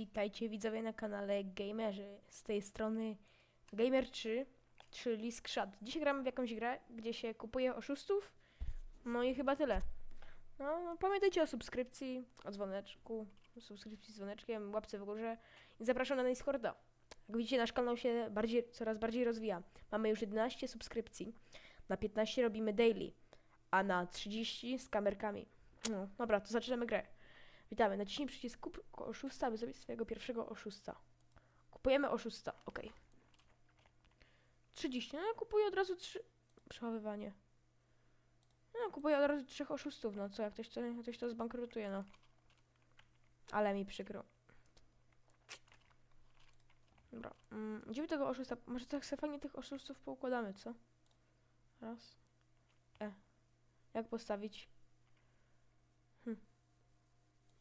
Witajcie widzowie na kanale Gamerzy. Z tej strony Gamer3, czyli Skrzat. Dzisiaj gramy w jakąś grę, gdzie się kupuje oszustów. No i chyba tyle. No, pamiętajcie o subskrypcji, o dzwoneczku, subskrypcji z dzwoneczkiem, łapce w górze i zapraszam na Discorda. Jak widzicie, nasz kanał się bardziej, coraz bardziej rozwija. Mamy już 11 subskrypcji, na 15 robimy daily, a na 30 z kamerkami. No, dobra, to zaczynamy grę. Witamy. Naciśnij przycisk kup oszusta, aby zrobić swojego pierwszego oszusta. Kupujemy oszusta, ok. 30. No kupuję od razu trzy... Przechowywanie. No, kupuję od razu trzech oszustów, no co, jak ktoś to, ktoś to zbankrutuje, no. Ale mi przykro. Dobra, mm, gdzie my tego oszusta... Może tak sobie fajnie tych oszustów poukładamy, co? Raz. E. Jak postawić?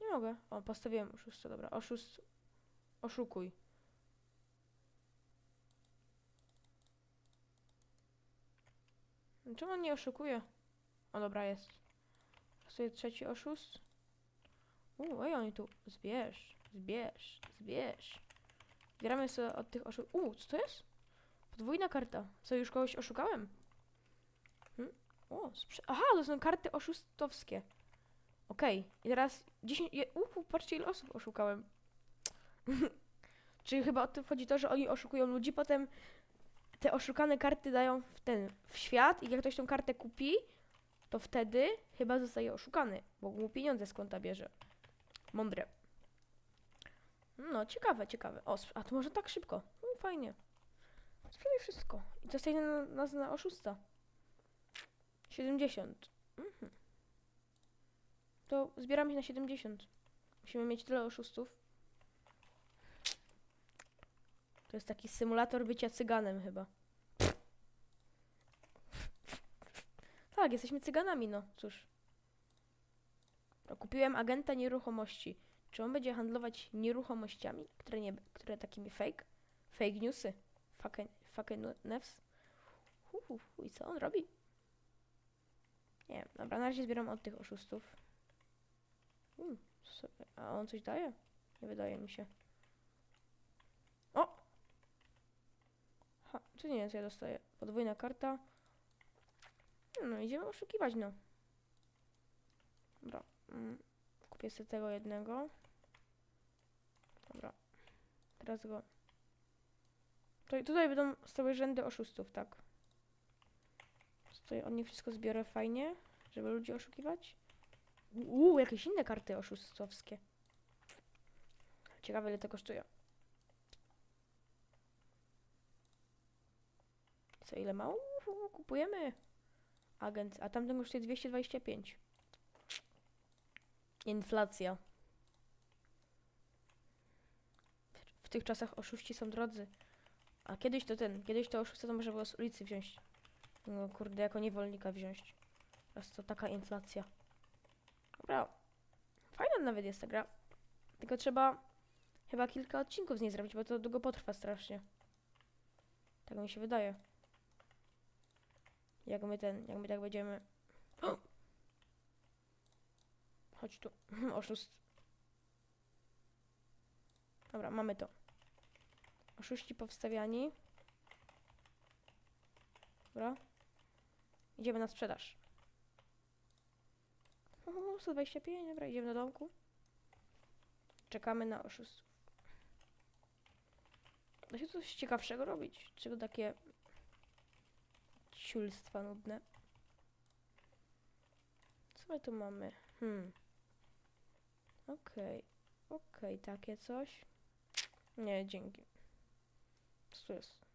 Nie mogę. O, postawiłem oszusta, dobra. Oszust. Oszukuj. Czemu on nie oszukuje? O, dobra, jest. Stoję trzeci oszust. Uuu, ej, oni tu. Zbierz, zbierz, zbierz. Gramy sobie od tych oszustów. Uuu, co to jest? Podwójna karta. Co, już kogoś oszukałem? Hmm? O, sprze- Aha, to są karty oszustowskie. Okej, i teraz 10. Je, uhu, patrzcie ile osób oszukałem. Czyli chyba o tym chodzi to, że oni oszukują ludzi, potem te oszukane karty dają w ten w świat i jak ktoś tą kartę kupi, to wtedy chyba zostaje oszukany, bo mu pieniądze z konta bierze. Mądre. No, ciekawe, ciekawe. O, a to może tak szybko. No, fajnie. Sprzedaj wszystko. I dostaje na- nas na oszusta. 70. To zbieramy się na 70. Musimy mieć tyle oszustów. To jest taki symulator bycia cyganem chyba. Tak, jesteśmy cyganami, no cóż. No, kupiłem agenta nieruchomości. Czy on będzie handlować nieruchomościami, które nie, które takimi fake? Fake newsy. Fake nu- news. Hu, hu. I co on robi? Nie dobra, na razie zbieram od tych oszustów. Hmm, sobie. A on coś daje? Nie wydaje mi się. O! Ha, czy nie jest, ja dostaję. Podwójna karta. No, idziemy oszukiwać, no. Dobra. Mm, kupię sobie tego jednego. Dobra. Teraz go. Tutaj, tutaj będą stały rzędy oszustów, tak. Tutaj od nich wszystko zbiorę fajnie, żeby ludzi oszukiwać. Uuu, jakieś inne karty oszustowskie. Ciekawe, ile to kosztuje. Co, ile ma? Uuu, kupujemy. Agent, a tamten kosztuje 225. Inflacja. W- tych czasach oszuści są drodzy. A kiedyś to ten, kiedyś to oszusta to można było z ulicy wziąć. No kurde, jako niewolnika wziąć. Teraz to taka inflacja. Dobra. Fajna nawet jest ta gra. Tylko trzeba chyba kilka odcinków z niej zrobić, bo to długo potrwa strasznie. Tak mi się wydaje. Jak my ten, jak my tak będziemy... Chodź tu. Oszust. Dobra, mamy to. Oszuści powstawiani. Dobra. Idziemy na sprzedaż. O, 125, dobra, idziemy do domku. Czekamy na oszustów. Da się coś ciekawszego robić. Czego takie ciulstwa nudne? Co my tu mamy? Hmm. Okej. Okej, takie coś. Nie, dzięki. Co tu jest?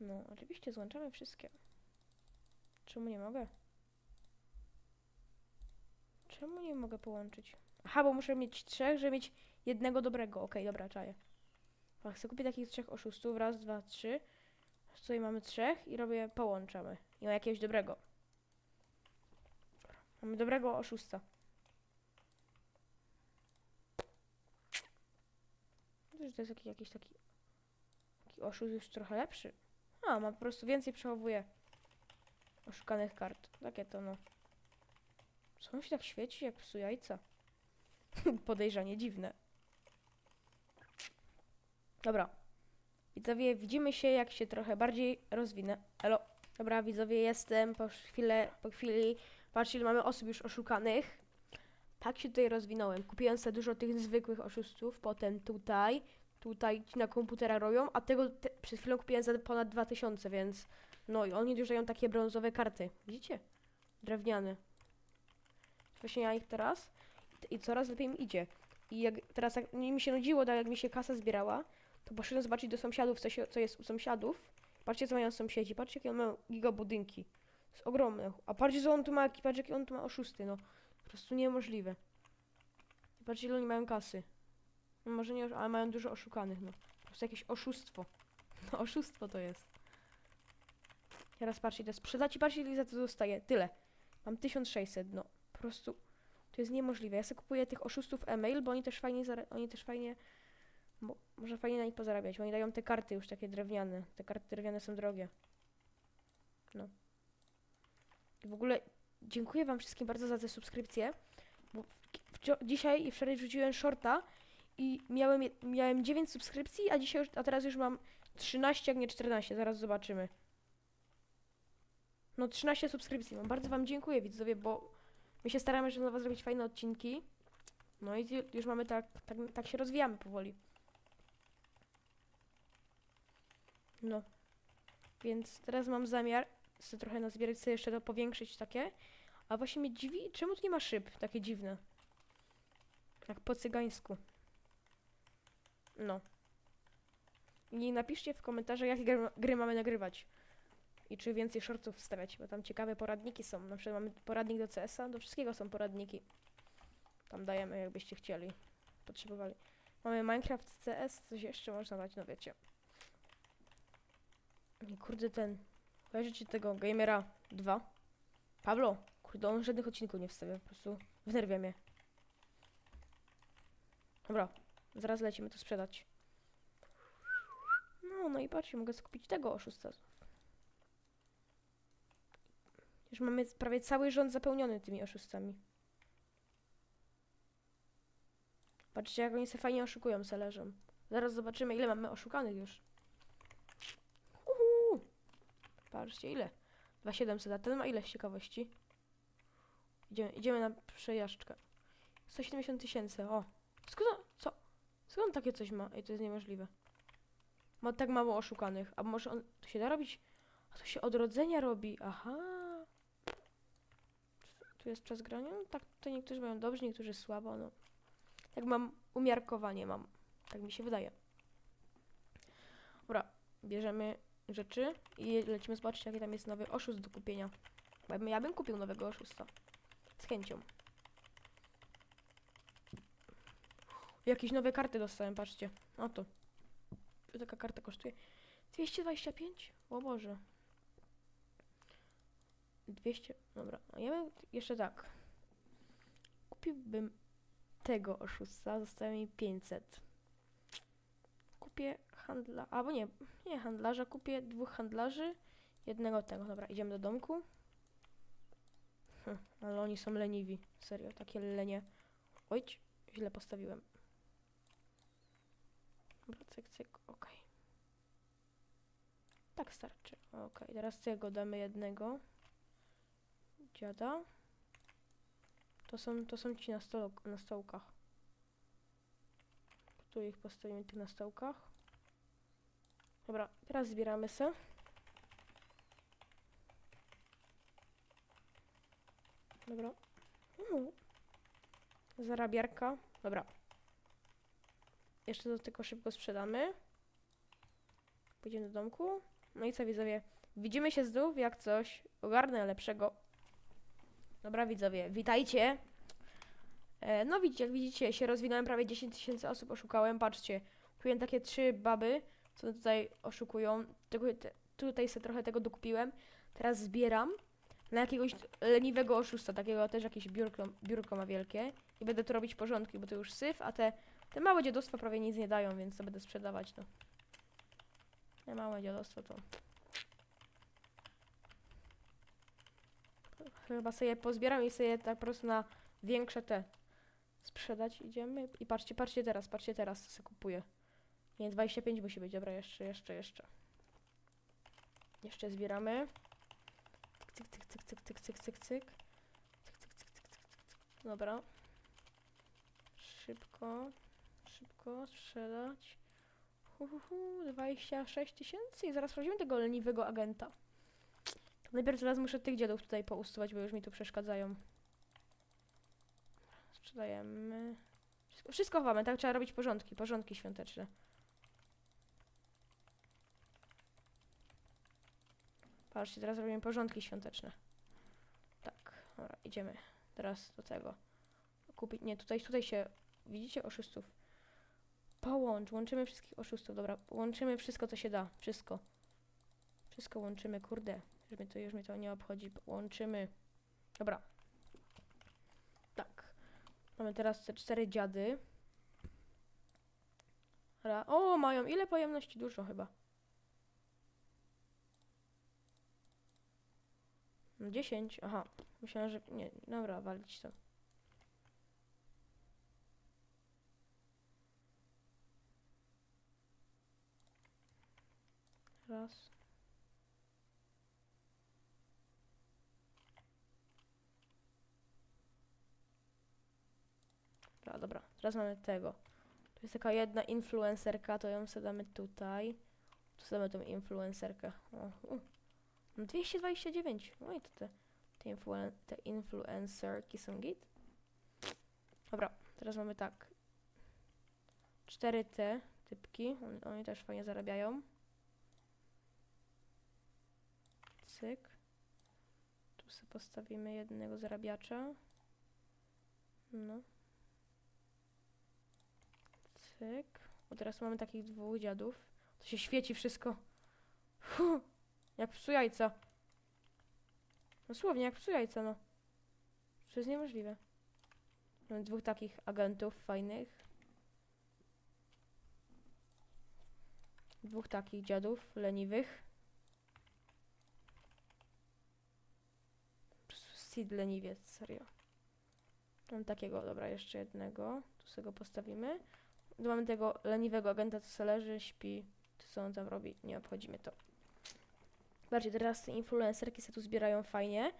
No, oczywiście złączamy wszystkie. Czemu nie mogę? Czemu nie mogę połączyć? Aha, bo muszę mieć trzech, żeby mieć jednego dobrego. Okej, dobra, czaję. A chcę kupić takich trzech oszustów. Raz, dwa, trzy. Tutaj mamy trzech i robię, połączamy. I mam jakiegoś dobrego. Mamy dobrego oszusta. Myślę, że to jest jakiś, jakiś taki, taki oszust już trochę lepszy. A, ma po prostu więcej przechowuje oszukanych kart. Takie to no. On się tak świeci jak psu jajca? Podejrzanie dziwne. Dobra. Widzowie, widzimy się, jak się trochę bardziej rozwinę. Elo. Dobra, widzowie, jestem po chwilę, po chwili. Patrzcie, mamy osób już oszukanych. Tak się tutaj rozwinąłem. Kupiłem sobie dużo tych zwykłych oszustów, potem tutaj, tutaj na komputera robią, a tego te, przed chwilą kupiłem za ponad 2000, więc no i oni już dają takie brązowe karty. Widzicie? Drewniane. Właśnie ja ich teraz i coraz lepiej mi idzie. I jak teraz jak mi się nudziło, tak jak mi się kasa zbierała, to poszedłem zobaczyć do sąsiadów, co, się, co jest u sąsiadów. Patrzcie, co mają sąsiedzi, patrzcie, jakie on ma gigabudynki. Jest ogromne. A patrzcie, co on tu ma, jaki- patrzcie, jakie on tu ma oszusty, no. Po prostu niemożliwe. I patrzcie, ile oni mają kasy. No może nie, ale mają dużo oszukanych, no. Po prostu jakieś oszustwo. No, oszustwo to jest. Teraz patrzcie, to sprzedać i patrzcie, ile za to zostaje. Tyle. Mam 1600, no. Po prostu to jest niemożliwe. Ja sobie kupuję tych oszustów e-mail, bo oni też fajnie, oni też fajnie, bo może fajnie na nich pozarabiać. Oni dają te karty już takie drewniane. Te karty drewniane są drogie. No. I w ogóle dziękuję wam wszystkim bardzo za te subskrypcje, bo dzisiaj i wczoraj wrzuciłem shorta i miałem, miałem 9 subskrypcji, a dzisiaj już, a teraz już mam 13, jak nie 14. Zaraz zobaczymy. No 13 subskrypcji mam. Bardzo wam dziękuję widzowie, bo my się staramy, żeby dla was zrobić fajne odcinki. No i ju- już mamy tak, tak, tak się rozwijamy powoli. No. Więc teraz mam zamiar sobie trochę nazbierać sobie jeszcze to powiększyć takie. A właśnie mnie dziwi, czemu tu nie ma szyb takie dziwne? Jak po cygańsku. No. I napiszcie w komentarzach, jakie gry, gry mamy nagrywać. I czy więcej shortów wstawiać, bo tam ciekawe poradniki są. Na przykład mamy poradnik do CS-a, do wszystkiego są poradniki. Tam dajemy, jakbyście chcieli, potrzebowali. Mamy Minecraft CS, coś jeszcze można dać, no wiecie. Kurde ten, kojarzycie tego Gamera 2? Pablo, kurde, on żadnych odcinków nie wstawia, po prostu wnerwia mnie. Dobra, zaraz lecimy to sprzedać. No, no i patrzcie, mogę skupić tego oszusta. Już mamy prawie cały rząd zapełniony tymi oszustami. Patrzcie, jak oni se fajnie oszukują, leżą. Zaraz zobaczymy, ile mamy oszukanych już. Uhu. Patrzcie, ile? 2700, a ten ma ile z ciekawości? Idziemy, idziemy na przejażdżkę. 170 tysięcy, o. Skąd, co? Skąd takie coś ma? Ej, to jest niemożliwe. Ma tak mało oszukanych. A może on, to się da robić? A to się od rodzenia robi, aha. Tu jest czas grania? No tak, to niektórzy mają dobrze, niektórzy słabo, no. Tak mam, umiarkowanie mam. Tak mi się wydaje. Dobra, bierzemy rzeczy i lecimy zobaczyć, jaki tam jest nowy oszust do kupienia. Bo ja bym, kupił nowego oszusta. Z chęcią. Jakieś nowe karty dostałem, patrzcie. Oto. Taka karta kosztuje? 225? O Boże. 200, dobra. Ja bym jeszcze tak. Kupiłbym tego oszusta, zostaje mi 500. Kupię handla, albo nie, nie handlarza, kupię dwóch handlarzy, jednego tego. Dobra, idziemy do domku. Hm, ale oni są leniwi, serio, takie lenie. Ojć, źle postawiłem. Dobra, cyk, cyk, okej. Tak starczy, okej. Teraz tego damy jednego. Dziada. To są, to są ci na, stol, na stołkach. Tu ich postawimy tych na stołkach. Dobra, teraz zbieramy se. Dobra. Zarabiarka. Dobra. Jeszcze to tylko szybko sprzedamy. Pójdziemy do domku. No i co widzowie? Widzimy się znów, jak coś. Ogarnę lepszego. Dobra widzowie, witajcie. E, no widzicie, jak widzicie, się rozwinąłem, prawie 10 tysięcy osób oszukałem. Patrzcie, kupiłem takie trzy baby, co tutaj oszukują. Te, tutaj sobie trochę tego dokupiłem. Teraz zbieram na jakiegoś leniwego oszusta, takiego też jakieś biurko, biurko ma wielkie. I będę tu robić porządki, bo to już syf, a te, te małe dziadostwa prawie nic nie dają, więc to będę sprzedawać, no. Te małe dziadostwo to... Chyba sobie pozbieram i sobie tak po prostu na większe te Sprzedać idziemy. I patrzcie, patrzcie teraz, patrzcie teraz, co se kupuję. Nie, 25 musi być, dobra, jeszcze, jeszcze, jeszcze. Jeszcze zbieramy. Cyk, cyk, cyk, cyk, cyk, cyk, cyk, cyk. Cyk, cyk, cyk, cyk, cyk, cyk, cyk. Dobra. Szybko, szybko sprzedać. Hu, 26 tysięcy i zaraz sprawdzimy tego leniwego agenta. Najpierw teraz muszę tych dziadów tutaj pousuwać, bo już mi tu przeszkadzają. Sprzedajemy. Wszystko, wszystko chowamy, tak trzeba robić porządki, porządki świąteczne. Patrzcie, teraz robimy porządki świąteczne. Tak, dobra, idziemy teraz do tego. Kupić, nie, tutaj, tutaj się, widzicie, oszustów. Połącz, łączymy wszystkich oszustów, dobra, łączymy wszystko, co się da, wszystko. Wszystko łączymy, kurde, już mnie to, już mnie to nie obchodzi, łączymy. Dobra. Tak. Mamy teraz te cztery dziady. Ra o, mają ile pojemności? Dużo chyba. No 10, aha. Myślałem, że... Nie, dobra, walić to. Raz. Dobra, dobra. Teraz mamy tego. To jest taka jedna influencerka, to ją sobie tutaj. Tu sobie tą influencerkę. O, u. No 229. No i to te, te, influen te influencerki są git. Dobra, teraz mamy tak. 4 te typki. Oni, oni też fajnie zarabiają. Cyk. Tu sobie postawimy jednego zarabiacza. No. Cyk. O, teraz mamy takich dwóch dziadów. To się świeci wszystko. Fuh, jak psu jajca. Dosłownie, jak psu jajca, no. To jest niemożliwe. Mamy dwóch takich agentów fajnych. Dwóch takich dziadów leniwych. Sid leniwiec, serio. Mam takiego, dobra, jeszcze jednego. Tu sobie go postawimy. Mamy tego leniwego agenta, co se leży, śpi, co on tam robi, nie obchodzi to. Bardziej teraz te influencerki się tu zbierają fajnie.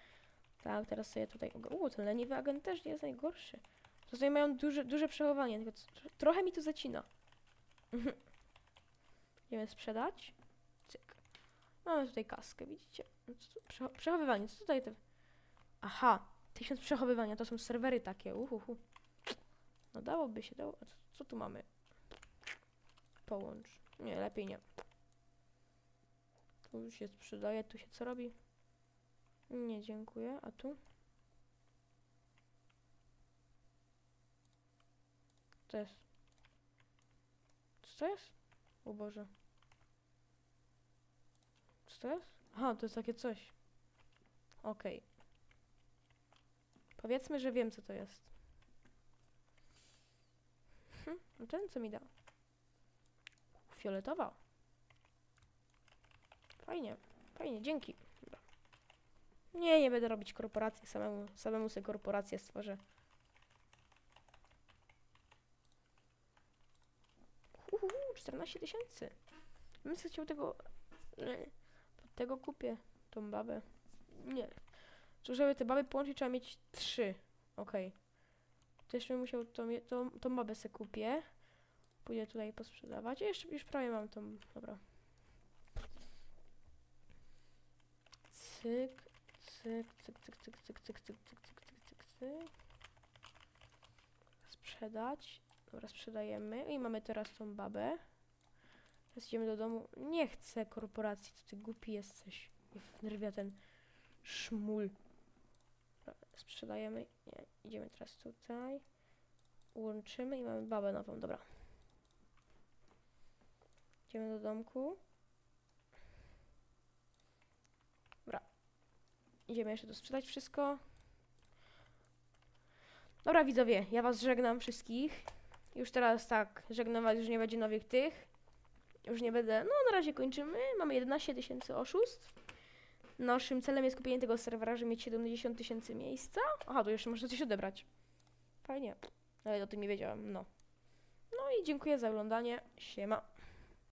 Tak, teraz sobie tutaj... Uuu, ten leniwy agent też nie jest najgorszy. To tutaj mają duże, duże przechowanie, tylko tr- trochę mi tu zacina. Idziemy sprzedać. Cyk. Mamy tutaj kaskę, widzicie? No przechowywanie, co tutaj te... Aha, tysiąc przechowywania, to są serwery takie, uhuhu. No dałoby się, dało... Co, tu mamy? Połącz. Nie, lepiej nie. Tu się sprzedaje, tu się co robi? Nie, dziękuję. A tu? Co to jest? Co to jest? O Boże. Co to jest? Aha, to jest takie coś. Okej. Powiedzmy, że wiem, co to jest. No ten, co mi da. Fioletowa. Fajnie, fajnie, dzięki. Nie, nie będę robić korporacji, samemu, samemu sobie korporację stworzę. Uhuhu, 14 tysięcy. Bym chciał tego... Pod tego kupię tą babę. Nie. To żeby te baby połączyć, trzeba mieć trzy. Okej. To jeszcze bym musiał tą, tą, tą babę se kupię. Pójdę tutaj posprzedawać. Jeszcze już prawie mam tą... Dobra. Cyk, cyk, cyk, cyk, cyk, cyk, cyk, cyk, cyk, cyk, cyk, cyk, cyk. Sprzedać. Dobra, sprzedajemy. I mamy teraz tą babę. Teraz idziemy do domu. Nie chcę korporacji, ty głupi jesteś. Wnerwia ten szmul. Dobra, sprzedajemy. Nie, idziemy teraz tutaj. Łączymy i mamy babę nową, dobra. Idziemy do domku. Idziemy jeszcze to sprzedać wszystko. Dobra widzowie, ja was żegnam wszystkich. Już teraz tak, żegnam was, już nie będzie nowych tych. Już nie będę, no na razie kończymy. Mamy 11 tysięcy oszustw. Naszym celem jest kupienie tego serwera, żeby mieć 70 tysięcy miejsca. Aha, tu jeszcze można coś odebrać. Fajnie. Nawet o tym nie wiedziałem, no. No i dziękuję za oglądanie. Siema.